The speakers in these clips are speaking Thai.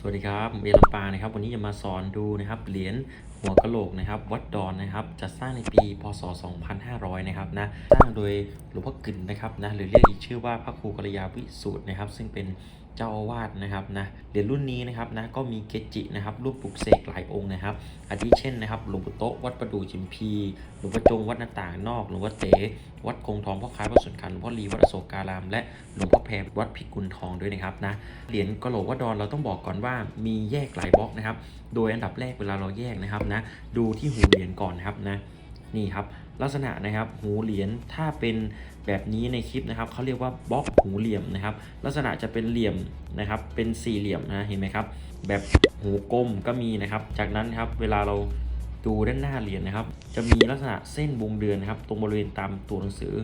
สวัสดีครับเอลปานะครับ วันนี้จะมาสอนดูนะครับเหรียญหัวกะโหลกนะครับ วัดดอนนะครับจะสร้างในปีพศ 2500 นะครับนะสร้างโดยหลวงพ่อกึ่นนะครับนะหรือเรียกอีกชื่อว่าพระครูกัลยาวิสุทธ์นะครับ ซึ่งเป็น เจ้าอาวาสนะครับนะเหรียญรุ่นนี้นะครับนะก็มีเกจินะครับรูปปลุกเสกหลายองค์นะครับอาทิเช่นนะครับหลวงปู่โตวัดประดู่จิมพีหลวงพ่อจงวัดหน้าต่างนอกหลวงพ่อเต๋วัดคงทองพ่อค้ายวัดสุนทรหลวงพ่อลีวัดอโศการาม และหลวงพ่อแพรวัดพิกุลทองด้วยนะครับนะเหรียญกะโหลกวัดดอนเราต้องบอกก่อนว่ามีแยกหลายบล็อกนะครับโดยอันดับแรกเวลาเราแยกนะครับนะดูที่หูเหรียญก่อนนะครับนะ นี่ครับลักษณะนะครับหูเหรียญถ้าเป็นแบบนี้ในคลิปนะครับเขาเรียกว่าบล็อกหูเหลี่ยมนะครับ ลักษณะจะเป็นเหลี่ยมนะครับเป็นสี่เหลี่ยมนะเห็นไหมครับ แบบหูกลมก็มีนะครับ จากนั้นครับเวลาเราดูด้านหน้าเหรียญนะครับ จะมีลักษณะเส้นวงเดือนนะครับ ตรงบริเวณตามตัวหนังสือ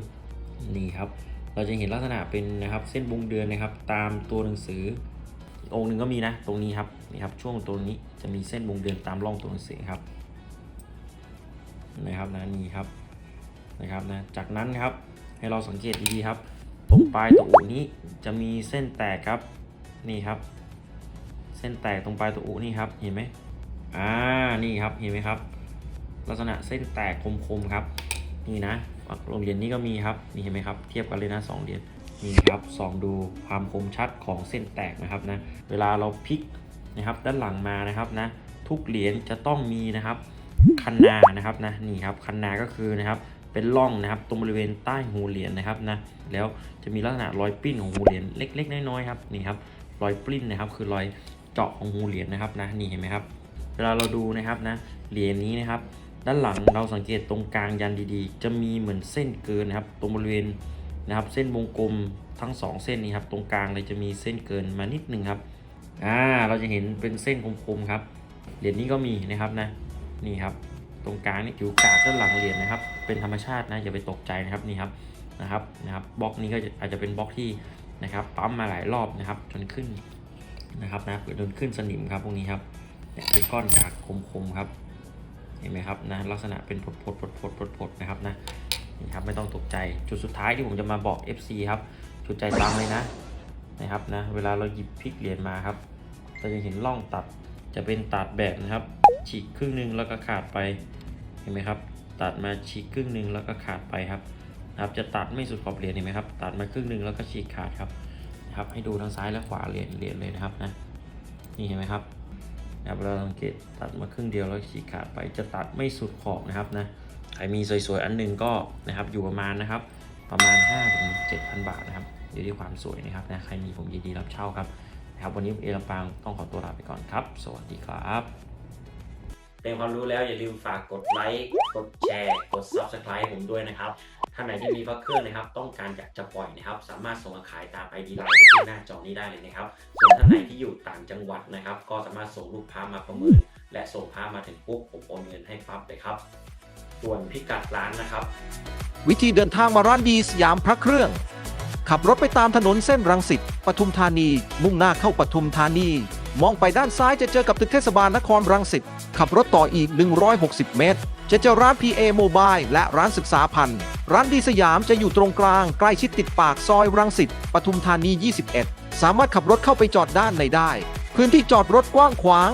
นี่ครับ เราจะเห็นลักษณะเป็นนะครับเส้นวงเดือนนะครับ ตามตัวหนังสืออีกองค์หนึ่งก็มีนะ ตรงนี้ครับนี่ครับช่วงตรงนี้จะมีเส้นวงเดือนตามร่องตัวหนังสือครับ นะครับนะนี่ครับนะครับนะจากนั้นครับให้เราสังเกตดีๆครับ ตรงปลายตัวอูนี้จะมีเส้นแตกครับนี่ครับ เส้นแตกตรงปลายตัวอูนี่ครับเห็นไหมอ่านี่ครับเห็นไหมครับ ลักษณะเส้นแตกคมๆครับ นี่นะโรงเรียนนี้ก็มีครับนี่เห็นไหมครับเทียบกันเลยนะสองเหรียญนี่ครับส่องดูความคมชัดของเส้นแตกนะครับนะเวลาเราพลิกนะครับด้านหลังมานะครับนะทุกเหรียญจะต้องมีนะครับ คันนานะครับนะนี่ครับคันนาก็คือนะครับเป็นร่องนะครับตรงบริเวณใต้หูเหรียญนะครับนะแล้วจะมีลักษณะรอยปิ้นของหูเหรียญเล็ก ๆ น้อยๆครับนี่ครับรอยปิ้นนะครับคือรอยเจาะของหูเหรียญนะครับนะนี่เห็นไหมครับเวลาเราดูนะครับนะเหรียญนี้นะครับ ด้านหลังเราสังเกตตรงกลางยันดีๆ จะมีเหมือนเส้นเกินนะครับ ตรงบริเวณนะครับ เส้นวงกลมทั้งสองเส้นนี้ครับตรงกลางเลยจะมีเส้นเกินมานิดนึงครับอ่าเราจะเห็นเป็นเส้นคมๆครับเหรียญนี้ก็มีนะครับนะ นี่ครับ ตรงกลางนี่ผิวกากด้านหลังเหรียญนะครับ เป็นธรรมชาตินะอย่าไปตกใจนะครับนี่ครับนะครับนะครับบล็อกนี้ก็อาจจะเป็นบล็อกที่นะครับปั๊มมาหลายรอบนะครับ จนขึ้นนะครับนะจนขึ้นสนิมครับพวกนี้ครับเนี่ยเป็นก้อนกากคมๆครับเห็นไหมครับนะลักษณะเป็นผดผดผดผดผดผดนะครับนะนี่ครับไม่ต้องตกใจจุดสุดท้ายที่ผมจะมาบอก FC ครับจุดใจตังเลยนะนะครับนะเวลาเราหยิบพลิกเหรียญมาครับเราจะเห็นร่องตัด จะเป็นตัดแบบนะครับ ฉีกครึ่งหนึ่งแล้วก็ขาดไปเห็นไหมครับ ตัดมาฉีกครึ่งหนึ่งแล้วก็ขาดไปครับนะครับ จะตัดไม่สุดขอบเหรียญเห็นไหมครับ ตัดมาครึ่งหนึ่งแล้วก็ฉีกขาดครับนะครับ ให้ดูทั้งซ้ายและขวาเหรียญเหรียญเลยนะครับนะนี่เห็นไหมครับนะครับเราสังเกตตัดมาครึ่งเดียวแล้วฉีกขาดไปจะตัดไม่สุดขอบนะครับนะใครมีสวยๆอันหนึงก็นะครับอยู่ประมาณนะครับ ประมาณ5ถึง7,000บาทนะครับอยู่ที่ความสวยนะครับนะใครมีผมยินดีรับเช่าครับ นะครับวันนี้เอลำปางต้องขอตัวลาไปก่อนครับ สวัสดีครับเป็นความรู้แล้วอย่าลืมฝากกดไลค์กดแชร์ กด Subscribe ผมด้วยนะครับท่านไหนที่มีพระเครื่องนะครับ ต้องการอยากจะปล่อยนะครับ สามารถส่งมาขายตาม ID ไลน์ที่ขึ้นหน้าจอนี้ได้เลยนะครับ ส่วนท่านไหนที่อยู่ต่างจังหวัดนะครับ ก็สามารถส่งลูกค้ามาประเมิน และส่งค้ามาถึงปุ๊บผมโอนเงินให้ปั๊บเลยครับ ส่วนพิกัดร้านนะครับ วิธีเดินทางมาร้านดีสยามพระเครื่อง ขับรถไปตามถนนเส้นรังสิตปทุมธานี มุ่งหน้าเข้าปทุมธานี มองไปด้านซ้ายจะเจอกับตึกเทศบาลนครรังสิตขับรถต่ออีก 160 เมตร จะเจอร้าน PA Mobile และร้านศึกษาพันธ์ร้านดีสยามจะอยู่ตรงกลาง ใกล้ชิดติดปากซอยรังสิตปทุมธานี 21 สามารถขับรถเข้าไปจอดด้านในได้ พื้นที่จอดรถกว้างขวาง